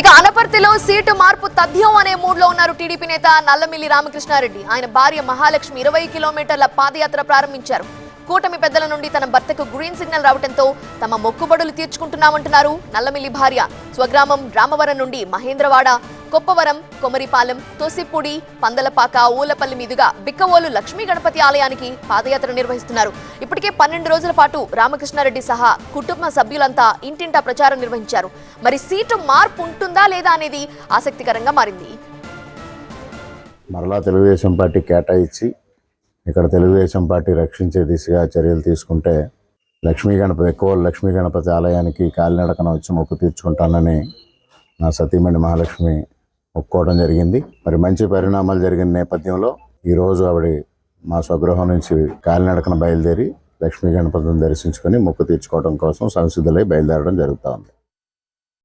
ఇక అనపర్తిలో సీటు మార్పు తథ్యం అనే మూడ్లో ఉన్నారు టీడీపీ నేత నల్లమిల్లి రామకృష్ణారెడ్డి. ఆయన భార్య మహాలక్ష్మి ఇరవై కిలోమీటర్ల పాదయాత్ర ప్రారంభించారు. కూటమి పెద్దల నుండి తన భర్తకు గ్రీన్ సిగ్నల్ రావడంతో తమ మొక్కుబడులు తీర్చుకుంటున్నామంటున్నారు నల్లమిల్లి భార్య. స్వగ్రామం రామవరం నుండి మహేంద్రవాడ. కొప్పవరం కొమరిపాలెం తోసిపూడి పందలపాక ఊలపల్లి మీదుగా బిక్కవోలు లక్ష్మీ గణపతి ఆలయానికి పాదయాత్ర నిర్వహిస్తున్నారు. ఇప్పటికే పన్నెండు రోజుల పాటు రామకృష్ణారెడ్డి సహా కుటుంబ సభ్యులంతా ఇంటింటా ప్రచారం నిర్వహించారు. మరి సీటు మార్పు ఉంటుందా లేదా అనేది ఆసక్తికరంగా మారింది. మరలా తెలుగుదేశం పార్టీ కేటాయించి ఇక్కడ తెలుగుదేశం పార్టీ రక్షించే దిశగా చర్యలు తీసుకుంటే లక్ష్మీ గణపతి ఎక్కువ లక్ష్మీ గణపతి ఆలయానికి కాలినడకన వచ్చి మొక్కు తీర్చుకుంటానని నా సతీమణి మహాలక్ష్మి ఒప్పుకోవడం జరిగింది. మరి మంచి పరిణామాలు జరిగిన నేపథ్యంలో ఈరోజు ఆవిడ మా స్వగృహం నుంచి కాలినడకన బయలుదేరి లక్ష్మీ గణపతిని దర్శించుకొని మొక్కు తీర్చుకోవడం కోసం సంసిద్ధులై బయలుదేరడం జరుగుతూ ఉంది.